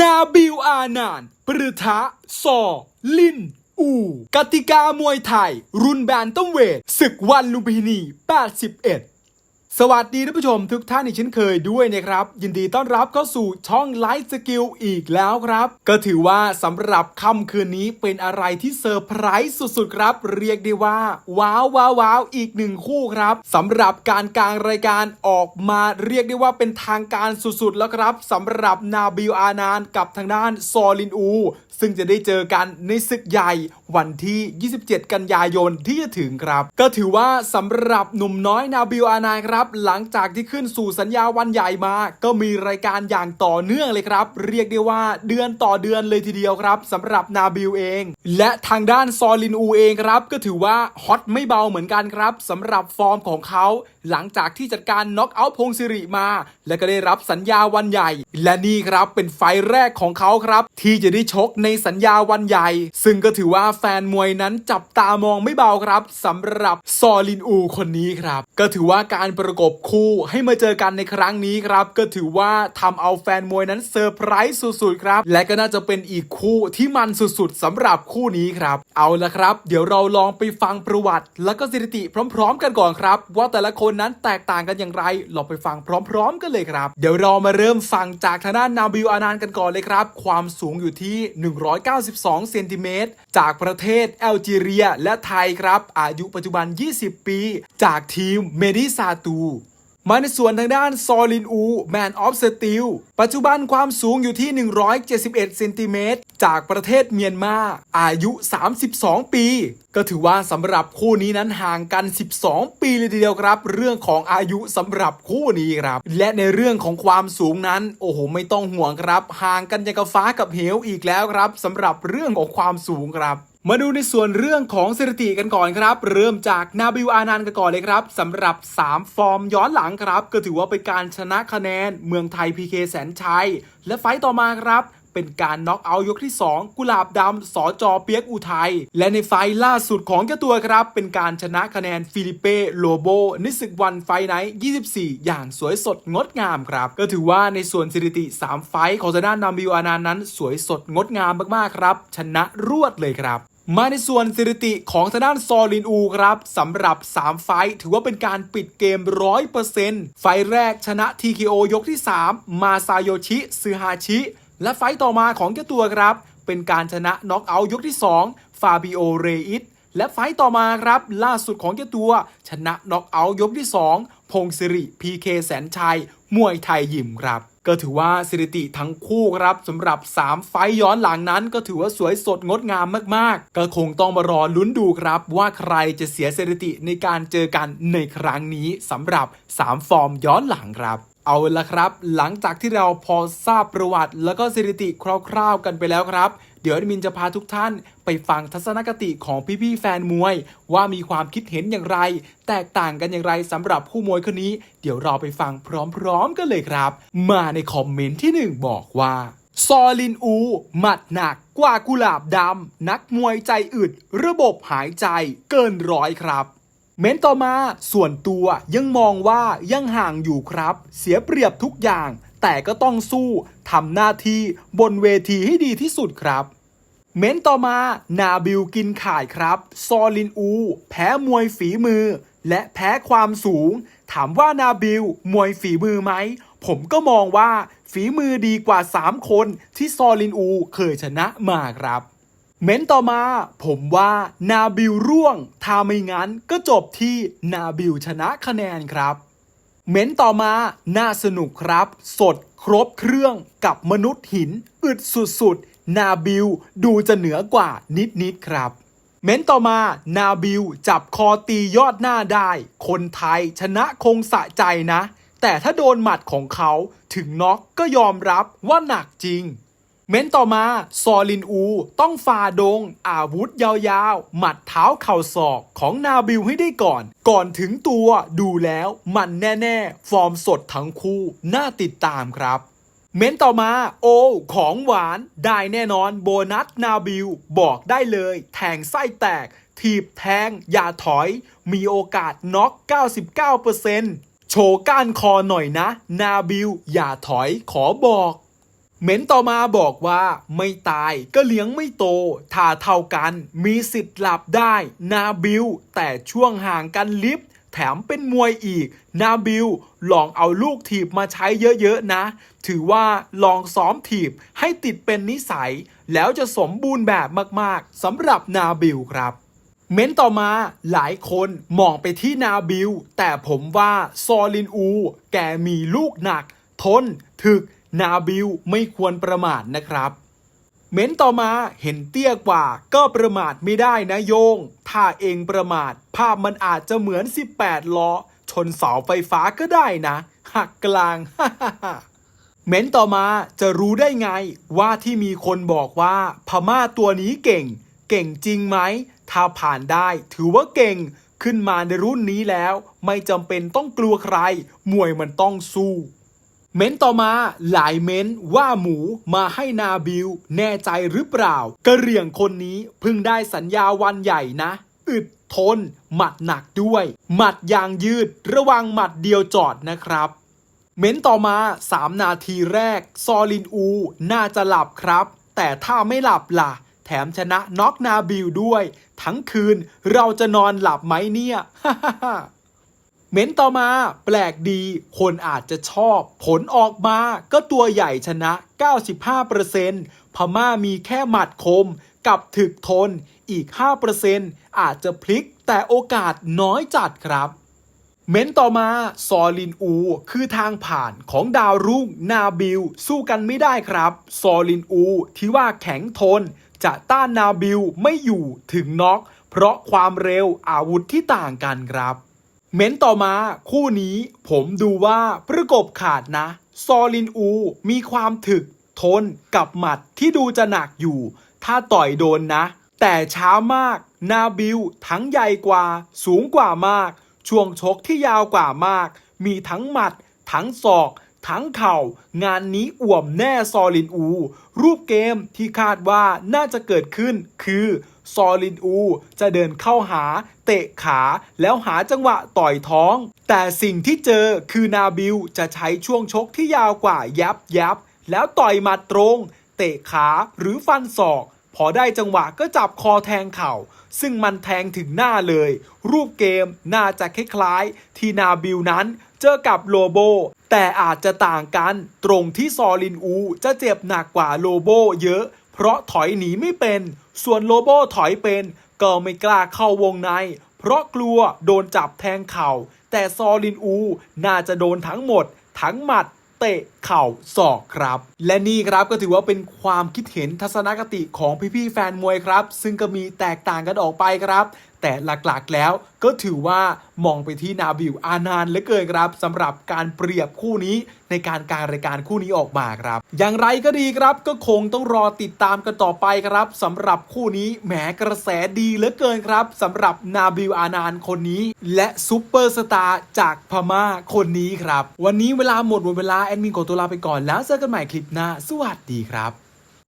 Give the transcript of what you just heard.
นาบิวอานานปรือทะซอ ลิน อู กติกามวยไทย รุ่นแบนต้มเวทศึกวันลุมพินี 81 สวัสดีท่านผู้ชมทุกท่านอีกเช่นเคยด้วยนะครับ ยินดีต้อนรับเข้าสู่ช่องไลฟ์สกิลอีกแล้วครับ ก็ถือว่าสำหรับค่ำคืนนี้เป็นอะไรที่เซอร์ไพรส์สุดๆครับ เรียกได้ว่า ว้าวว้าวว้าวอีกหนึ่งคู่ครับสำหรับการกลางรายการออกมาเรียกได้ว่าเป็นทางการสุดๆแล้วครับสำหรับนาบิลอานานกับทางด้านซอลินอู ซึ่งจะได้เจอกันในศึกใหญ่วันที่ 27 กันยายนที่จะถึงครับ ก็ถือว่าสำหรับหนุ่มน้อยนาบิลอานานครับหลังจากที่ขึ้นสู่สัญญาวันใหญ่มา ก็มีรายการอย่างต่อเนื่องเลยครับ เรียกได้ว่าเดือนต่อเดือนเลยทีเดียวครับสำหรับนาบิลเอง และทางด้านซอลินอูเองครับ ก็ถือว่าฮอตไม่เบาเหมือนกันครับสำหรับฟอร์มของเขาหลังจากที่จัดการน็อกเอาท์พงศิริมา และก็ได้รับสัญญาวันใหญ่ และนี่ครับเป็นไฟแรกของเขาครับ ที่จะได้ชกในสัญญาวันใหญ่ ซึ่งก็ถือว่าแฟนมวยนั้นจับตามองไม่เบาครับสำหรับซอลินอูคนนี้ครับ ก็ถือว่าการประกบคู่ให้มาเจอกันในครั้งนี้ครับ ก็ถือว่าทำเอาแฟนมวยนั้นเซอร์ไพรส์สุดๆครับ และก็น่าจะเป็นอีกคู่ที่มันสุดๆสำหรับคู่นี้ครับ เอาละครับ เดี๋ยวเราลองไปฟังประวัติ แล้วก็สถิติพร้อม ๆ กันก่อนครับ ว่าแต่ละคนนั้นแตกต่างกันอย่างไรเราไปฟังพร้อม ๆ กันเลยครับ เดี๋ยวเรามาเริ่มฟังจากทางด้านนาบิลอานานกันก่อนเลยครับ ความสูงอยู่ที่ 192เซนติเมตรจากประเทศแอลจีเรีย และไทยครับ อายุปัจจุบัน 20 ปี จากทีมเมดิซาตูมาในส่วนทางด้านซอลินอูแมนออฟสตีลปัจจุบันความสูงอยู่ที่ 171เซนติเมตรจากประเทศเมียนมา อายุ 32 ปี ก็ถือว่าสำหรับคู่นี้นั้นห่างกัน 12 ปีเลยทีเดียวครับ เรื่องของอายุสำหรับคู่นี้ครับ และในเรื่องของความสูงนั้น โอ้โห ไม่ต้องห่วงครับ ห่างกันยังกับฟ้ากับเหวอีกแล้วครับสำหรับเรื่องของความสูงครับ มาดูในส่วนเรื่องของสถิติกันก่อนครับ เริ่มจากนาบิลอานันกันก่อนเลยครับสำหรับ 3 ฟอร์มย้อนหลังครับ ก็ถือว่าเป็นการชนะคะแนน เมืองไทย PK แสนชัย และไฟต์ต่อมาครับ เป็นการน็อกเอาท์ยกที่ 2 กุหลาบดำสอจอเปียกอุทัย และในไฟล์ล่าสุดของเจ้าตัวครับ เป็นการชนะคะแนนฟิลิเป้โลโบในศึกวันไฟไนท์24 อย่างสวยสดงดงามครับ ก็ถือว่าในส่วนสถิติ 3 ไฟต์ของทางด้านนาบิลอานันนั้น สวยสดงดงามมากๆครับ ชนะรวดเลยครับ มาในส่วนสถิติของทางด้านซอลินอูครับสำหรับ 3 ไฟท์ถือว่าเป็นการปิดเกม 100%ไฟท์แรกชนะ TKO ยกที่ 3 มาซาโยชิซึฮาชิ และไฟท์ต่อมาของเจ้าตัวครับ เป็นการชนะน็อกเอาท์ยกที่ 2 ฟาบิโอ เรอิสและไฟต์ต่อมาครับ ล่าสุดของเจ้าตัว ชนะน็อกเอาท์ยกที่ 2 พงศิริพีเคแสนชัยมวยไทยยิมครับ ก็ถือว่าสถิติทั้งคู่ครับสำหรับ 3 ไฟย้อนหลังนั้น ก็ถือว่าสวยสดงดงามมากๆ ก็คงต้องมารอลุ้นดูครับ ว่าใครจะเสียสถิติในการเจอกันในครั้งนี้สำหรับ 3 ฟอร์มย้อนหลังครับเอาละครับ หลังจากที่เราพอทราบประวัติ แล้วก็สถิติคร่าวๆกันไปแล้วครับ เดี๋ยวมินจะพาทุกท่านไปฟังทัศนคติของพี่ๆแฟนมวย ว่ามีความคิดเห็นอย่างไร แตกต่างกันอย่างไรสำหรับคู่มวยคนนี้ เดี๋ยวเราไปฟังพร้อมๆกันเลยครับ มาในคอมเมนต์ที่หนึ่งบอกว่าซอลินอู หมัดหนักกว่ากุหลาบดำ นักมวยใจอึด ระบบหายใจเกินร้อยครับ เม้นต่อมาส่วนตัวยังมองว่ายังห่างอยู่ครับ เสียเปรียบทุกอย่าง แต่ก็ต้องสู้ทำหน้าที่บนเวทีให้ดีที่สุดครับ เม้นต่อมานาบิลกินข่ายครับ ซอลินอู แพ้มวยฝีมือ และแพ้ความสูง ถามว่านาบิลมวยฝีมือไหม ผมก็มองว่าฝีมือดีกว่า 3 คนที่ซอลินอูเคยชนะมาครับ เม้นต่อมา ผมว่านาบิลร่วง ถ้าไม่งั้นก็จบที่นาบิลชนะคะแนนครับ เม้นต่อมาน่าสนุกครับ สด ครบเครื่องกับมนุษย์หิน อึดสุดๆ นาบิลดูจะเหนือกว่านิดๆครับ เม้นต่อมานาบิลจับคอตียอดหน้าได้ คนไทยชนะคงสะใจนะ แต่ถ้าโดนหมัดของเขาถึงน็อกก็ยอมรับว่าหนักจริง เม้นต่อมา ซอลินอู ต้องฝ่าดง อาวุธยาวๆ หมัดเท้าเข่าศอกของนาบิลให้ได้ก่อน ก่อนถึงตัวดูแล้วมันแน่ๆ ฟอร์มสดทั้งคู่ น่าติดตามครับ เม้นต่อมา โอของหวาน ได้แน่นอนโบนัสนาบิล บอกได้เลย แทงไส้แตก ถีบแทง อย่าถอย มีโอกาสน็อก 99%โชว์ก้านคอหน่อยนะ นาบิล อย่าถอยขอบอก เม้นต่อมาบอกว่าไม่ตายก็เลี้ยงไม่โต ถ้าเท่ากันมีสิทธิ์หลับได้นาบิลแต่ช่วงห่างกันลิฟต์แถมเป็นมวยอีก นาบิลลองเอาลูกถีบมาใช้เยอะๆนะ ถือว่าลองซ้อมถีบให้ติดเป็นนิสัย แล้วจะสมบูรณ์แบบมากๆสำหรับนาบิลครับเม้นต่อมาหลายคนมองไปที่นาบิลแต่ผมว่าซอลินอู แกมีลูกหนัก ทน ถึก นาบิลไม่ควรประมาทนะครับ เม้นต่อมาเห็นเตี้ยกว่าก็ประมาทไม่ได้นะโยง ถ้าเองประมาท ภาพมันอาจจะเหมือน 18 ล้อ ชนเสาไฟฟ้าก็ได้นะ หักกลางเม้นต่อมาจะรู้ได้ไงว่าที่มีคนบอกว่าพม่าตัวนี้เก่ง เก่งจริงไหม ถ้าผ่านได้ถือว่าเก่งขึ้นมาในรุ่นนี้แล้ว ไม่จำเป็นต้องกลัวใคร มวยมันต้องสู้ เม้นต่อมาหลายเม้นว่าหมูมาให้นาบิลแน่ใจหรือเปล่ากระเหรี่ยงคนนี้เพิ่งได้สัญญาวันใหญ่นะ อึดทน หมัดหนักด้วย หมัดยางยืด ระวังหมัดเดียวจอดนะครับ เม้นต่อมา 3 นาทีแรก ซอลินอู น่าจะหลับครับ แต่ถ้าไม่หลับล่ะ แถมชนะน็อกนาบิลด้วย ทั้งคืนเราจะนอนหลับไหมเนี่ย เม้นต่อมาแปลกดี คนอาจจะชอบ ผลออกมาก็ตัวใหญ่ชนะ 95%พม่ามีแค่หมัดคมกับถึกทนอีก 5%อาจจะพลิกแต่โอกาสน้อยจัดครับ เม้นต่อมาซอลินอู คือทางผ่านของดาวรุ่งนาบิล สู้กันไม่ได้ครับ ซอลินอู ที่ว่าแข็งทน จะต้านนาบิลไม่อยู่ถึงน็อก เพราะความเร็วอาวุธที่ต่างกันครับ เม้นต่อมาคู่นี้ผมดูว่าประกบขาดนะ ซอลินอู มีความถึก ทนกับหมัดที่ดูจะหนักอยู่ ถ้าต่อยโดนนะ แต่ช้ามาก นาบิลทั้งใหญ่กว่า สูงกว่ามาก ช่วงชกที่ยาวกว่ามาก มีทั้งหมัด ทั้งศอก ทั้งเข่างานนี้อ่วมแน่ซอลินอู รูปเกมที่คาดว่าน่าจะเกิดขึ้นคือซอลินอู จะเดินเข้าหา เตะขาแล้วหาจังหวะต่อยท้อง แต่สิ่งที่เจอคือนาบิลจะใช้ช่วงชกที่ยาวกว่ายับยับ แล้วต่อยหมัดตรง เตะขาหรือฟันศอก พอได้จังหวะก็จับคอแทงเข่า ซึ่งมันแทงถึงหน้าเลย รูปเกมน่าจะคล้ายๆ ที่นาบิลนั้นเจอกับโลโบ แต่อาจจะต่างกันตรงที่ซอลินอูจะเจ็บหนักกว่าโลโบเยอะ เพราะถอยหนีไม่เป็น ส่วนโลโบถอยเป็น ก็ไม่กล้าเข้าวงใน เพราะกลัวโดนจับแทงเข่า แต่ซอลินอูน่าจะโดนทั้งหมด ทั้งหมัดเตะเข่าศอกครับ และนี่ครับก็ถือว่าเป็นความคิดเห็นทัศนคติของพี่ๆแฟนมวยครับ ซึ่งก็มีแตกต่างกันออกไปครับ แต่หลักๆแล้วก็ถือว่ามองไปที่นาบิวอานานเหลือเกินครับสำหรับการเปรียบคู่นี้ในการการรายการคู่นี้ออกมาครับ อย่างไรก็ดีครับก็คงต้องรอติดตามกันต่อไปครับสำหรับคู่นี้แหมกระแสดีเหลือเกินครับสำหรับนาบิวอานานคนนี้ และซูเปอร์สตาร์จากพม่าคนนี้ครับ วันนี้เวลาหมดหมดเวลาแอดมินขอตัวลาไปก่อนแล้วเจอกันใหม่คลิปหน้าสวัสดีครับ